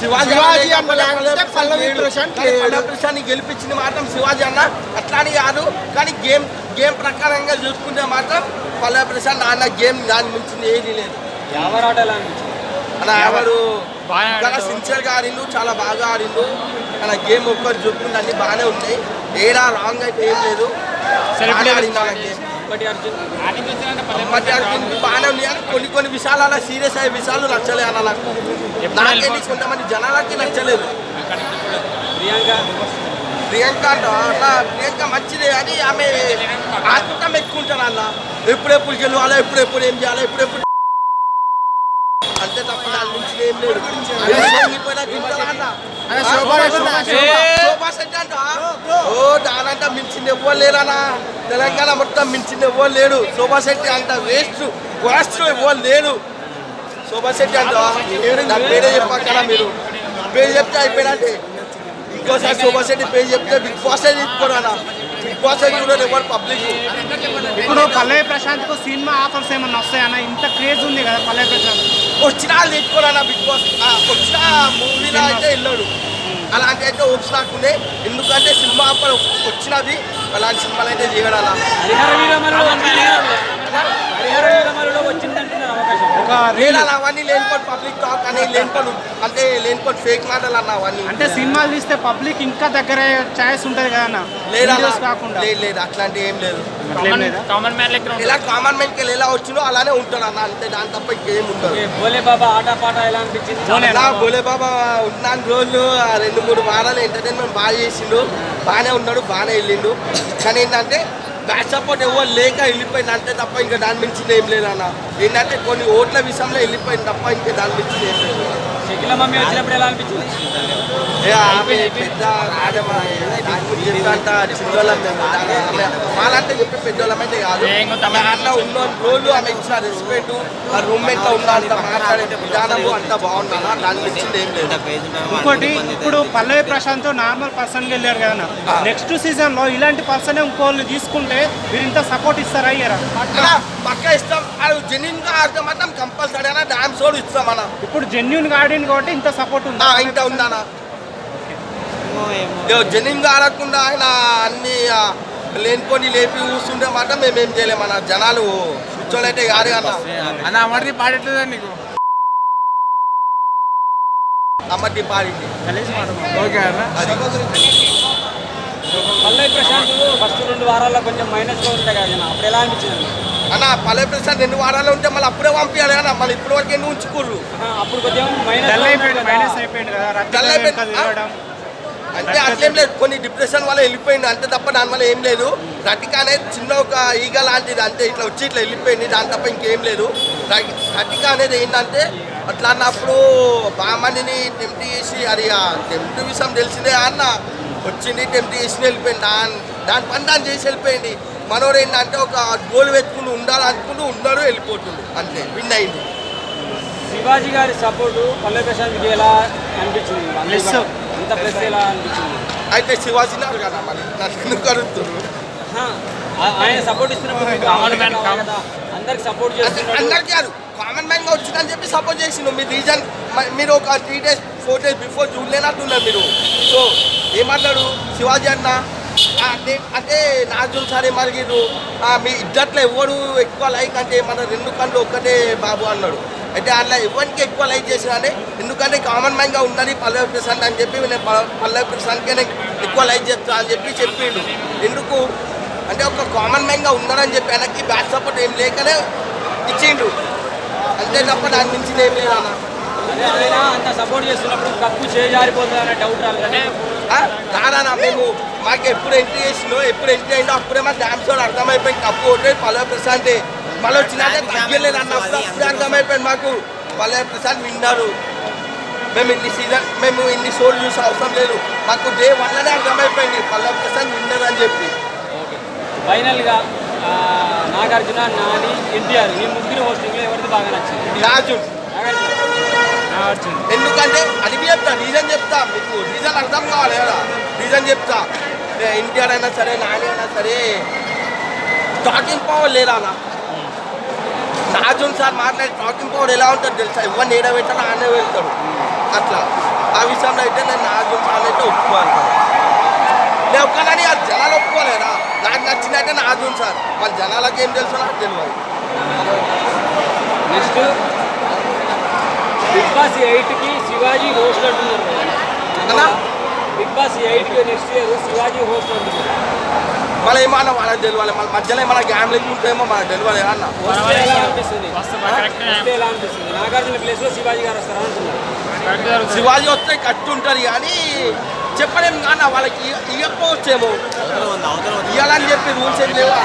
శివాజీ అన్న లేకపోతే పల్లవి. ప్రశాంత్ ప్రశాంత్ని గెలిపించింది మాత్రం శివాజీ అన్న. అట్లాని కాదు కానీ గేమ్ గేమ్ ప్రకారంగా చూసుకుంటే మాత్రం పల్లవి ప్రశాంత్ అన్న గేమ్ దాని మించింది ఏది లేదు. అనిపించింది? అలా ఎవరు చాలా సిన్సియర్గా ఆడిండు. చాలా బాగా ఆడిండు. అలా గేమ్ ఒక్కటి చూసుకుంటే అన్ని బాగానే ఉన్నాయి. ఏడా రాంగ్ అయితే ఏం లేదు. ఆడిండు గేమ్. ఒకటి అర్జున్. బాగానే ఉంది. కానీ కొన్ని కొన్ని విషయాలు అలా సీరియస్ అయ్యే విషయాలు నచ్చలేదు అన్న నాకు. నాకేంటి కొంతమంది జనాలకి నచ్చలేదు. ప్రియాంక. ప్రియాంక అంట అన్న ప్రియాంక మంచిదే కానీ ఆమె ఆత్మకం ఎక్కువ ఉంటారు అన్న ఎప్పుడెప్పుడు గెలవాలా ఎప్పుడెప్పుడు ఏం చేయాలా ఎప్పుడెప్పుడు అంతే తప్ప దాని నుంచి ఏం లేదు. ఓ దానంతా మించింది ఎవ్వరు లేరన్నా. తెలంగాణ మొత్తం మించింది ఎవ్వరు లేడు. శోభా శెట్టి అంట. వేస్ట్. వేస్ట్ ఎవ్వరు లేడు శోభా శెట్టి అంట. నా పేరే చెప్పాకరా మీరు? పేరు చెప్తే అయిపోయినట్టే. ఇంకోసారి శోభా శెట్టి పేరు చెప్తే బిగ్ బాస్ తీసుకోరా బిగ్ బాస్ చూడరు ఎవరు పబ్లిక్ ఇప్పుడు పల్లవి ప్రశాంత్కు సినిమా ఆఫర్స్ ఏమన్నా వస్తాయన్న? ఇంత క్రేజ్ ఉంది కదా పల్లవి ప్రశాంత్. వచ్చినా తీసుకోరా బిగ్ బాస్ వచ్చిన మూవీలో అయితే వెళ్ళాడు. అలాంటి అయితే హోప్స్ నాకుండే ఎందుకంటే సినిమా అప్పుడు వచ్చినది. అలాంటి సినిమాలు అయితే చేయడాలా అవన్నీ లేనిపోయి పబ్లిక్ టాక్ అని లేనిపోయి అంటే లేనిపోయి ఫేక్ మాటలు అన్న అవన్నీ. అంటే సినిమాలు తీస్తే పబ్లిక్ ఇంకా దగ్గర ఛాయిస్ ఉంటది కదా అన్న. లేదా కాకుండా. లేదు లేదు అట్లాంటి ఏం లేదు. కామన్ మ్యాన్ లెక్క ఇలా కామన్ మ్యాన్కి ఎలా వచ్చినో అలానే ఉంటాడు అన్న. అంతే దాని తప్ప ఇంకేం ఉండదు. ఓకే, భోలే బాబా ఆట పాట ఎలా అనిపించింది? భోలే. బాబా. ఉన్నాను రోజులు ఆ రెండు మూడు వారాలు ఎంటర్టైన్మెంట్ బాగా చేసిండు. బాగానే ఉన్నాడు బాగానే వెళ్ళిండు. కానీ ఏంటంటే బ్యాక్ సపోర్ట్ ఎవరు లేక వెళ్ళిపోయింది. అంతే తప్ప ఇంకా దాని మించింది ఏం లేదు ఏంటంటే కొన్ని ఓట్ల విషయంలో వెళ్ళిపోయింది తప్ప ఇంకా దాని మించింది ఏం లేదు. షకిల మమ్మీ వచ్చినప్పుడు ఎలా అనిపించింది? చెప్పే పెద్దోళ్ళం అయితే కాదు ఆమె అట్లా ఉన్న రోజు ఆమె ఇచ్చిన రెస్పెక్ట్ ఆ రూమ్మేట్లో ఉన్న అంత మాట్లాడే విధానము అంత బాగుందా దాని మించింది ఏం లేదు. ఇంకోటి ఇప్పుడు పల్లవి ప్రశాంత్ నార్మల్ పర్సన్గా వెళ్ళారు కదా నెక్స్ట్ సీజన్లో ఇలాంటి పర్సన్ ఇంకోళ్ళు తీసుకుంటే మీరు ఇంత సపోర్ట్ ఇస్తారా అయ్యారా? పక్క ఇస్తాం. జెన్యున్గా ఆడితే మాత్రం కంపల్సరీ డాన్స్ కూడా ఇస్తాం అన్న. ఇప్పుడు జెన్యున్గా ఆడింది కాబట్టి ఇంత సపోర్ట్ ఉంది? ఉందన్న జెన్యున్గా ఆడకుండా ఆయన అన్ని లేనిపోని లేపి కూర్చుంటే మాత్రం మేమేం చేయలేమన్న జనాలు కూర్చోలైతే కాదు అన్న. అన్న అమర్ది పాడట్లేదా నీకు? అమ్మటి పాడింది. కలిసి మాట ఓకే అన్న. అది. పల్లవి ప్రశాంత్ ఫస్ట్ రెండు వారాల్లో కొంచెం మైనస్లో ఉంటాయి కదా అప్పుడు ఎలా అనిపించింది? అన్న పల్లె ప్రసాద్ రెండు వారాలు ఉంటే మళ్ళీ అప్పుడే పంపించాలి అన్న మళ్ళీ ఇప్పటి వరకు ఎన్ని ఉంచుకోరు అప్పుడు కదా. అంటే అట్లేం లేదు కొన్ని డిప్రెషన్ వల్ల వెళ్ళిపోయింది అంతే తప్ప దాని వల్ల ఏం లేదు. రటిక అనేది చిన్న ఒక ఈగ లాంటిది అంతే ఇట్లా వచ్చి ఇట్లా వెళ్ళిపోయింది దాని తప్ప ఇంకేం లేదు. రటిక అనేది ఏంటంటే అట్లా అన్నప్పుడు బామ్మని టెంప్ట్ చేసి అది ఆ టెంప్ట్ విషయం తెలిసిందే అన్న వచ్చింది టెంప్ట్ చేసి వెళ్ళిపోయింది దాని దాని పని దాన్ని చేసి వెళ్ళిపోయింది. మనోడు ఏంటంటే ఒక గోల్ వెతుకుని ఉండాలనుకుంటూ ఉన్నాడు వెళ్ళిపోతుండు. అంతే విన్ అయింది శివాజీ గారి సపోర్టు పల్లవి ప్రశాంత్కి ఎలా అనిపించింది. అంత ప్లస్ ఎలా అనిపించింది? అయితే శివాజీనారు కదా మరి నన్ను ఆయన సపోర్ట్ ఇస్తున్నప్పుడు. అందరికి సపోర్ట్ అంటే చేస్తున్నాడు అందరికీ కాదు కామన్ మ్యాన్గా వచ్చిందని చెప్పి సపోర్ట్ చేసిండు. మీ రీజన్ మీరు ఒక three days four days before చూడలేనట్టున్నారు మీరు. సో ఏమన్నాడు శివాజీ అన్న అంటే అంటే నాజుల్ సార్ ఏమడిగారు మీ ఇద్దట్లో ఎవరు ఎక్కువ లైక్ అంటే మన రెండు కళ్ళు ఒక్కటే బాబు అన్నాడు. అయితే అట్లా ఎవరికి ఎక్కువ లైక్ చేసినానే ఎందుకంటే కామన్ మ్యాన్గా ఉన్నది పల్లవి ప్రశాంత్ అని చెప్పి నేను పల్ల- పల్లవి ప్రశాంత్కే నేను ఎక్కువ లైక్ చేస్తా అని చెప్పి చెప్పిండు. ఎందుకు? అంటే ఒక కామన్ మ్యాన్గా ఉన్నాడని చెప్పి ఆయనకి బ్యాక్ సపోర్ట్ ఏం లేకనే ఇచ్చిండు. అంతే తప్ప దాని మించి ఏం లేదు అన్న. అంత సపోర్ట్ చేస్తున్నప్పుడు కప్పు చేజారిపోతుంది అనే డౌట్ రాలేదు మేము మాకు ఎప్పుడు ఎంట్రీ చేసిందో ఎప్పుడు ఎంట్రీ అయిందో అప్పుడే మా డ్యాన్స్ కూడా అర్థమైపోయింది కప్పు ఒకటే పల్లవ ప్రశాంతే మళ్ళీ వచ్చినాకే తగ్గలేదు అన్నప్పుడు అప్పుడే అర్థమైపోయింది మాకు పల్లవ ప్రశాంత్ విన్నారు మేము ఇన్ని సీజన్ మేము ఇన్ని షోలు చూసే అవసరం లేదు మాకు డే వన్లోనే అర్థమైపోయింది పల్లవ ప్రశాంత్ విన్నర్ అని చెప్పి ఫైనల్గా ఆ, నాగార్జున నాని ఎన్టీఆర్ ఈ ముగ్గురు హోస్టింగ్లో ఎవరిది బాగా నచ్చింది? రాజు నాగార్జున. ఎందుకంటే అది మీ చెప్తా రీజన్ చెప్తా మీకు రీజన్ అర్థం కావాలి కదా. చెప్తా. ఎన్టీఆర్ అయినా సరే నాని అయినా సరే టాకింగ్ పవర్ లేదా నాజున్ సార్ మాట్లాడే టాకింగ్ పవర్ ఎలా ఉంటుంది తెలుసా? ఇవన్నీ ఏడ పెట్టాలి ఆనే వెళ్తాడు అట్లా. ఆ విషయంలో అయితే నేను నాజున్ సార్ అయితే ఒప్పుకోవాలి. నేను ఒక్కనని ఆ జనాలు ఒప్పుకోలేరా? నాకు నచ్చినట్టే నాజున్ సార్. వాళ్ళ జనాలకు ఏం తెలుసు నాకు తెలియదు నెక్స్ట్ బిగ్ బాస్ ఎయిట్కి శివాజీ హోస్ట్ అంటున్నారు. నెక్స్ట్ ఇయర్ శివాజీ హోస్ట్ మళ్ళీ ఏమన్నా వాళ్ళకి తెలియాలి మళ్ళీ మధ్యలో ఏమన్నా గ్యామ్లింగ్ ఉంటేమో మనకు తెలియాలి అన్న. అనిపిస్తుంది? నాగార్జున ప్లేస్లో శివాజీ గారు శివాజీ వస్తే కట్టు ఉంటుంది కానీ చెప్పలేము కానీ వాళ్ళకి ఇవ్వకపోవచ్చేమో ఇవ్వాలని చెప్పి రూల్స్ ఏం లేవా?